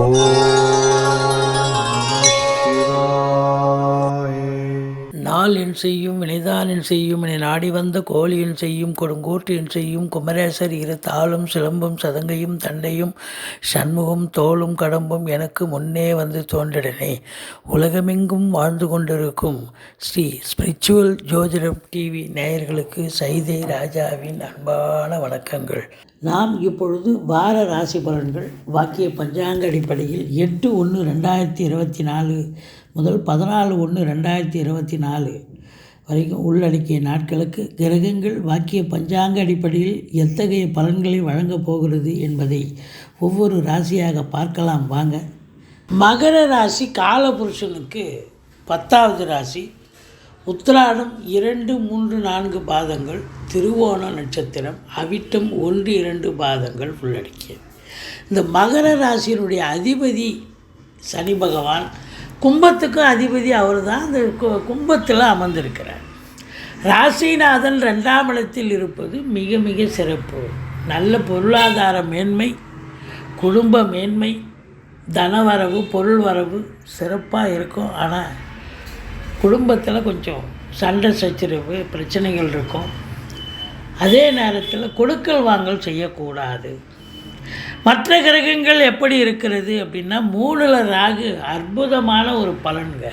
Oh. நாள் என் செய்யும் வினைதான் என் செய்யும் என நாடி வந்த கோழி என் செய்யும் கொடுங்கோட்டு என் செய்யும் குமரேசர் இரு தாளும் சிலம்பும் சதங்கையும் தண்டையும் சண்முகம் தோளும் கடம்பும் எனக்கு முன்னே வந்து தோன்றிடனே. உலகமெங்கும் வாழ்ந்து கொண்டிருக்கும் ஸ்ரீ ஸ்பிரிச்சுவல் ஜோதிடம் டிவி நேயர்களுக்கு சைதை ராஜாவின் அன்பான வணக்கங்கள். நாம் இப்பொழுது வார ராசி பலன்கள் வாக்கிய பஞ்சாங்க அடிப்படையில் எட்டு ஒன்று ரெண்டாயிரத்தி இருபத்தி நாலு முதல் பதினாலு ஒன்று ரெண்டாயிரத்தி இருபத்தி நாலு வரைக்கும் உள்ளடக்கிய நாட்களுக்கு கிரகங்கள் வாக்கிய பஞ்சாங்க அடிப்படையில் எத்தகைய பலன்களை வழங்கப் போகிறது என்பதை ஒவ்வொரு ராசியாக பார்க்கலாம். வாங்க. மகர ராசி காலபுருஷனுக்கு பத்தாவது ராசி. உத்திராடம் இரண்டு மூன்று நான்கு பாதங்கள். திருவோண நட்சத்திரம் அவிட்டம் ஒன்று இரண்டு பாதங்கள் உள்ளடக்கியது. இந்த மகர ராசியினுடைய அதிபதி சனி பகவான் கும்பத்துக்கும் அதிபதி அவர் தான் அந்த கு- கும்பத்தில் அமர்ந்திருக்கிறார். ராசிநாதன் ரெண்டாம் இடத்தில் இருப்பது மிக மிக சிறப்பு. நல்ல பொருளாதார மேன்மை குடும்ப மேன்மை தனவரவு பொருள் வரவு சிறப்பாக இருக்கும். ஆனால் குடும்பத்தில் கொஞ்சம் சண்டை சச்சரவு பிரச்சனைகள் இருக்கும். அதே நேரத்தில் கொடுக்கல் வாங்கல் செய்யக்கூடாது. மற்ற கிரகங்கள் எப்படி இருக்கிறது அப்படின்னா மூணில் ராகு அற்புதமான ஒரு பலன்க.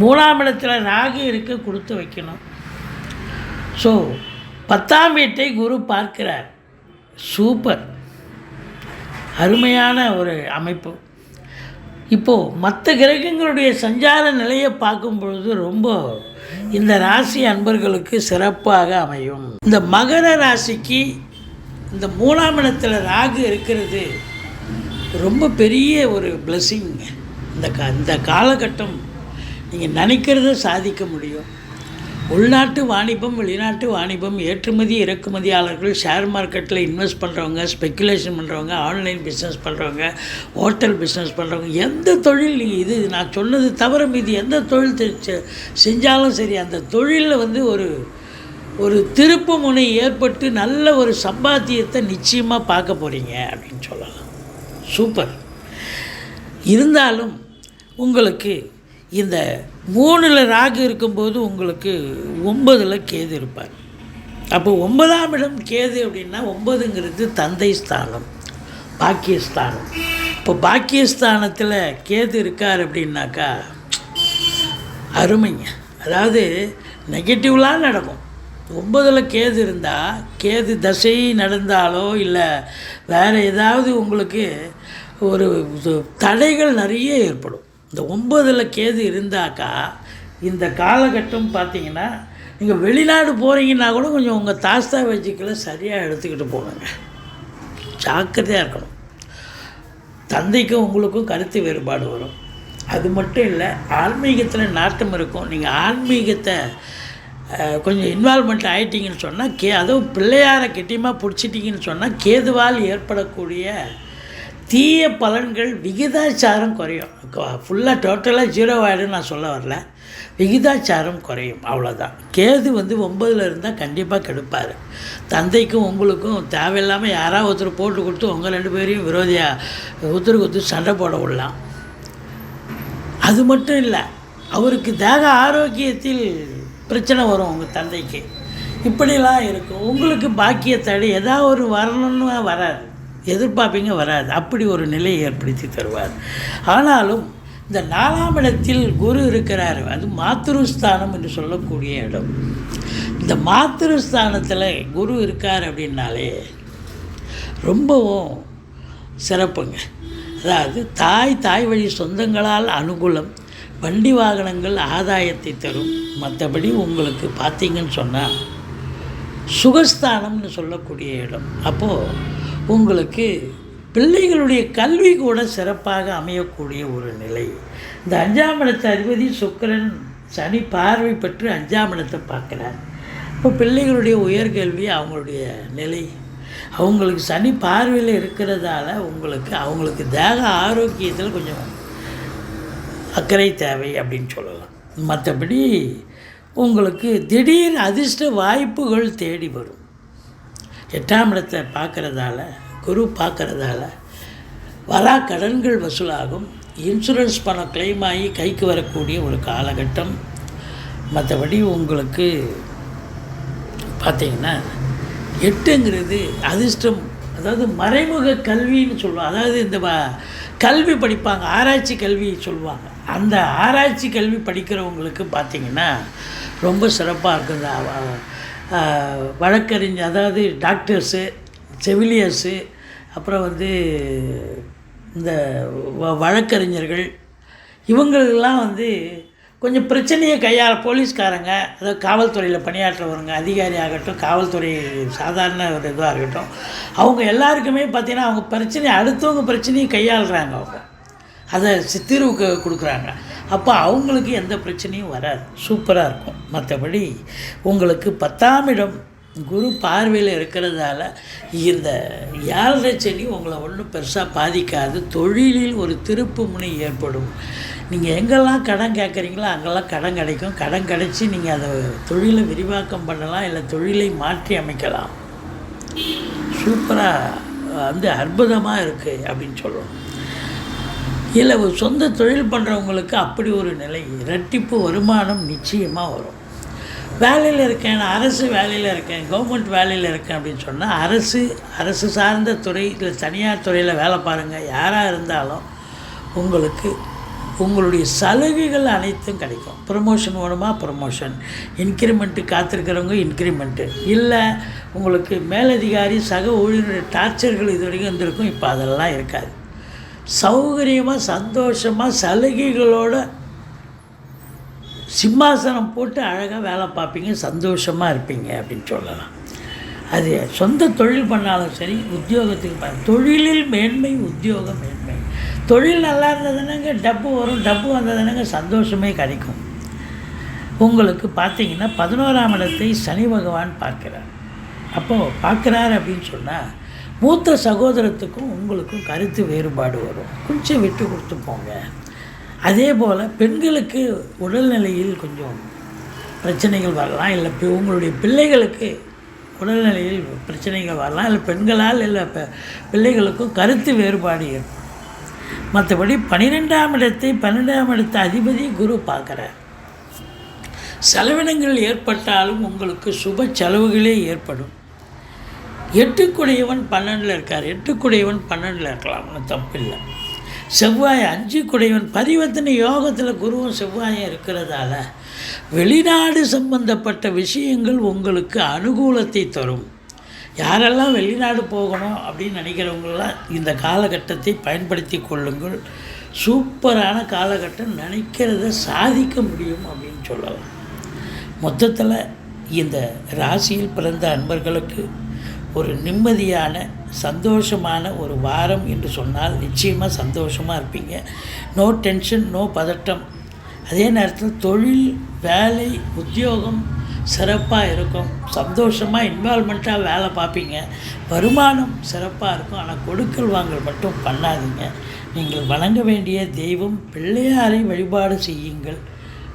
மூணாம் இடத்துல ராகு இருக்க கொடுத்து வைக்கணும். ஸோ பத்தாம் வீட்டை குரு பார்க்கிறார். சூப்பர் அருமையான ஒரு அமைப்பு. இப்போது மற்ற கிரகங்களுடைய சஞ்சார நிலையை பார்க்கும் பொழுது ரொம்ப இந்த ராசி அன்பர்களுக்கு சிறப்பாக அமையும். இந்த மகர ராசிக்கு இந்த மூணாம் இடத்துல ராகு இருக்கிறது ரொம்ப பெரிய ஒரு பிளெஸ்ஸிங்க இந்த கா இந்த காலகட்டம் நீங்கள் நினைக்கிறத சாதிக்க முடியும். உள்நாட்டு வாணிபம் வெளிநாட்டு வாணிபம் ஏற்றுமதி இறக்குமதியாளர்கள் ஷேர் மார்க்கெட்டில் இன்வெஸ்ட் பண்ணுறவங்க ஸ்பெக்குலேஷன் பண்ணுறவங்க ஆன்லைன் பிஸ்னஸ் பண்ணுறவங்க ஹோட்டல் பிஸ்னஸ் பண்ணுறவங்க எந்த தொழில் நீங்கள் இது நான் சொன்னது தவிர மீது எந்த தொழில் செஞ்சாலும் சரி அந்த தொழிலில் வந்து ஒரு ஒரு திருப்பு முனை ஏற்பட்டு நல்ல ஒரு சம்பாத்தியத்தை நிச்சயமாக பார்க்க போகிறீங்க அப்படின்னு சொல்லலாம். சூப்பர். இருந்தாலும் உங்களுக்கு இந்த மூணில் ராகு இருக்கும்போது உங்களுக்கு ஒன்பதில் கேது இருப்பார். அப்போ ஒன்பதாம் இடம் கேது அப்படின்னா ஒன்பதுங்கிறது தந்தை ஸ்தானம் பாக்கியஸ்தானம். இப்போ பாக்கியஸ்தானத்தில் கேது இருக்கார் அப்படின்னாக்கா அருமைங்க. அதாவது நெகட்டிவ்லாம் நடக்கும். ஒன்பதில் கேது இருந்தால் கேது தசை நடந்தாலோ இல்லை வேறு ஏதாவது உங்களுக்கு ஒரு தடைகள் நிறைய ஏற்படும். இந்த ஒன்பதில் கேது இருந்தாக்கா இந்த காலகட்டம் பார்த்தீங்கன்னா நீங்கள் வெளிநாடு போகிறீங்கன்னா கூட கொஞ்சம் உங்கள் தாஸ்தா வச்சுக்கல சரியாக எடுத்துக்கிட்டு போகணுங்க. ஜாக்கிரதையாக இருக்கணும். தந்தைக்கும் உங்களுக்கும் கருத்து வேறுபாடு வரும். அது மட்டும் இல்லை ஆன்மீகத்தில் நாட்டம் இருக்கும். நீங்கள் ஆன்மீகத்தை கொஞ்சம் இன்வால்மெண்ட் ஆகிட்டிங்கன்னு சொன்னால் கே அதுவும் பிள்ளையாரை கிட்டியமாக பிடிச்சிட்டிங்கன்னு சொன்னால் கேதுவால் ஏற்படக்கூடிய தீய பலன்கள் விகிதாச்சாரம் குறையும். ஃபுல்லாக டோட்டலாக ஜீரோ ஆகிடும் நான் சொல்ல வரல. விகிதாச்சாரம் குறையும் அவ்வளோதான் கேது வந்து ஒம்பதில் இருந்தால் கண்டிப்பாக கெடுப்பார். தந்தைக்கும் உங்களுக்கும் தேவையில்லாமல் யாராவது ஒருத்தர் போட்டு கொடுத்து உங்கள் ரெண்டு பேரையும் விரோதியாக ஒருத்தருக்கு ஒருத்தர் சண்டை போட விடலாம். அது மட்டும் இல்லை அவருக்கு தேக ஆரோக்கியத்தில் பிரச்சனை வரும் உங்கள் தந்தைக்கு. இப்படிலாம் இருக்கும். உங்களுக்கு பாக்கியத்தடை ஏதாவது ஒரு வரணும்னு வராது. எதிர்பார்ப்பீங்க வராது. அப்படி ஒரு நிலையை ஏற்படுத்தி தருவார். ஆனாலும் இந்த நாலாம் இடத்தில் குரு இருக்கிறார். அது மாத்திருஸ்தானம் என்று சொல்லக்கூடிய இடம். இந்த மாத்திருஸ்தானத்தில் குரு இருக்கார் அப்படின்னாலே ரொம்பவும் சிறப்புங்க. அதாவது தாய் தாய் வழி சொந்தங்களால் அனுகூலம். வண்டி வாகனங்கள் ஆதாயத்தை தரும். மற்றபடி உங்களுக்கு பார்த்தீங்கன்னு சொன்னால் சுகஸ்தானம்னு சொல்லக்கூடிய இடம். அப்போது உங்களுக்கு பிள்ளைகளுடைய கல்வி கூட சிறப்பாக அமையக்கூடிய ஒரு நிலை. இந்த அஞ்சாம் இடத்து அதிபதி சுக்கரன் சனி பார்வை பெற்று அஞ்சாம் இடத்தை பார்க்குறார். இப்போ பிள்ளைகளுடைய உயர்கல்வி அவங்களுடைய நிலை. அவங்களுக்கு சனி பார்வையில் இருக்கிறதால உங்களுக்கு அவங்களுக்கு தேக ஆரோக்கியத்தில் கொஞ்சம் அக்கறை தேவை அப்படின்னு சொல்லலாம். மற்றபடி உங்களுக்கு திடீர் அதிர்ஷ்ட வாய்ப்புகள் தேடி வரும். எட்டாம் இடத்தை பார்க்குறதால குரு பார்க்குறதால வரா கடன்கள் வசூலாகும். இன்சூரன்ஸ் பணம் கிளைம் ஆகி கைக்கு வரக்கூடிய ஒரு காலகட்டம். மற்றபடி உங்களுக்கு பார்த்தீங்கன்னா எட்டுங்கிறது அதிர்ஷ்டம். அதாவது மறைமுக கல்வின்னு சொல்லுவாங்க. அதாவது இந்த வ- கல்வி படிப்பாங்க ஆராய்ச்சி கல்வி சொல்லுவாங்க. அந்த ஆராய்ச்சி கல்வி படிக்கிறவங்களுக்கு பார்த்தீங்கன்னா ரொம்ப சிறப்பாக இருக்குது. வழக்கறிஞர் அதாவது டாக்டர்ஸு செவிலியர்ஸு அப்புறம் வந்து இந்த வ- வழக்கறிஞர்கள் இவங்களுக்கெல்லாம் வந்து கொஞ்சம் பிரச்சனையை கையாள போலீஸ்காரங்க அதாவது காவல்துறையில் பணியாற்றுறவங்க அதிகாரி ஆகட்டும் காவல்துறை சாதாரண ஒரு இதுவாக இருக்கட்டும் அவங்க எல்லாருக்குமே பார்த்திங்கன்னா அவங்க பிரச்சனை அடுத்தவங்க பிரச்சனையை கையாளுறாங்க அவங்க. அதை சித்திரவுக்கு கொடுக்குறாங்க. அப்போ அவங்களுக்கு எந்த பிரச்சனையும் வராது. சூப்பராக இருக்கும். மற்றபடி உங்களுக்கு பத்தாம் இடம் குரு பார்வையில் இருக்கிறதால இந்த ஏழரை சனி உங்களை ஒன்றும் பெருசாக பாதிக்காது. தொழிலில் ஒரு திருப்பு முனை ஏற்படும். நீங்கள் எங்கெல்லாம் கடன் கேட்குறீங்களோ அங்கெல்லாம் கடன் கிடைக்கும். கடன் கிடைச்சி நீங்கள் அதை தொழிலை விரிவாக்கம் பண்ணலாம் இல்லை தொழிலை மாற்றி அமைக்கலாம். சூப்பராக வந்து அற்புதமாக இருக்குது அப்படின்னு சொல்லணும். இல்லை சொந்த தொழில் பண்ணுறவங்களுக்கு அப்படி ஒரு நிலை இரட்டிப்பு வருமானம் நிச்சயமாக வரும். வேலையில் இருக்கேன் நான் அரசு வேலையில் இருக்கேன் கவர்மெண்ட் வேலையில் இருக்கேன் அப்படின்னு சொன்னால் அரசு அரசு சார்ந்த துறை இல்லை தனியார் துறையில் வேலை பாருங்கள் யாராக இருந்தாலும் உங்களுக்கு உங்களுடைய சலுகைகள் அனைத்தும் கிடைக்கும். ப்ரொமோஷன் வேணுமா? ப்ரொமோஷன் இன்க்ரிமெண்ட்டு காத்திருக்கிறவங்க இன்க்ரிமெண்ட்டு இல்லை உங்களுக்கு மேலதிகாரி சக ஊழியருடைய டார்ச்சர்கள் இது வரைக்கும் இருந்திருக்கும் இப்போ அதெல்லாம் இருக்காது. சௌகரியமாக சந்தோஷமாக சலுகைகளோட சிம்மாசனம் போட்டு அழகாக வேலை பார்ப்பீங்க சந்தோஷமாக இருப்பீங்க அப்படின்னு சொல்லலாம். அது சொந்த தொழில் பண்ணாலும் சரி உத்தியோகத்துக்கு தொழிலில் மேன்மை உத்தியோக மேன்மை. தொழில் நல்லா இருந்ததுனாங்க டப்பு வரும் டப்பு வந்ததுனாங்க சந்தோஷமே கிடைக்கும். உங்களுக்கு பார்த்தீங்கன்னா பதினோராம் இடத்தை சனி பகவான் பார்க்குறார். அப்போது பார்க்குறார் அப்படின்னு சொன்னால் மூத்த சகோதரத்துக்கும் உங்களுக்கும் கருத்து வேறுபாடு வரும். கொஞ்சம் விட்டு கொடுத்து போங்க. அதே போல் பெண்களுக்கு உடல்நிலையில் கொஞ்சம் பிரச்சனைகள் வரலாம். இல்லை உங்களுடைய பிள்ளைகளுக்கு உடல்நிலையில் பிரச்சனைகள் வரலாம். இல்லை பெண்களால் இல்லை பிள்ளைகளுக்கும் கருத்து வேறுபாடு ஏற்படும். மற்றபடி பன்னிரெண்டாம் இடத்தை பன்னெண்டாம் இடத்த அதிபதி குரு பார்க்குறார். செலவினங்கள் ஏற்பட்டாலும் உங்களுக்கு சுப செலவுகளே ஏற்படும். எட்டுக்குடையவன் பன்னெண்டில் இருக்கார். எட்டுக்குடையவன் பன்னெண்டில் இருக்கலாம் ஒன்றும் தப்பில்லை. செவ்வாய் அஞ்சு குடையவன் பரிவர்த்தனை யோகத்தில் குருவும் செவ்வாயும் இருக்கிறதால வெளிநாடு சம்பந்தப்பட்ட விஷயங்கள் உங்களுக்கு அனுகூலத்தை தரும். யாரெல்லாம் வெளிநாடு போகணும் அப்படின்னு நினைக்கிறவங்களாம் இந்த காலகட்டத்தை பயன்படுத்தி கொள்ளுங்கள். சூப்பரான காலகட்டம் நினைக்கிறத சாதிக்க முடியும் அப்படின்னு சொல்லலாம். மொத்தத்தில் இந்த ராசியில் பிறந்த அன்பர்களுக்கு ஒரு நிம்மதியான சந்தோஷமான ஒரு வாரம் என்று சொன்னால் நிச்சயமாக சந்தோஷமாக இருப்பீங்க. நோ டென்ஷன் நோ பதட்டம். அதே நேரத்தில் தொழில் வேலை உத்தியோகம் சிறப்பாக இருக்கும். சந்தோஷமாக இன்வால்மெண்ட்டாக வேலை பார்ப்பீங்க. வருமானம் சிறப்பாக இருக்கும். ஆனால் கொடுக்கல் வாங்கல் மட்டும் பண்ணாதீங்க. நீங்கள் வணங்க வேண்டிய தெய்வம் பிள்ளையாரை வழிபாடு செய்யுங்கள்.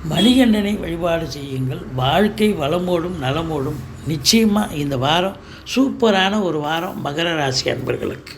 மணிகண்டனை வழிபாடு செய்யுங்கள். வாழ்க்கை வளமோடும் நலமோடும் நிச்சயமாக இந்த வாரம் சூப்பரான ஒரு வாரம் மகர ராசி அன்பர்களுக்கு.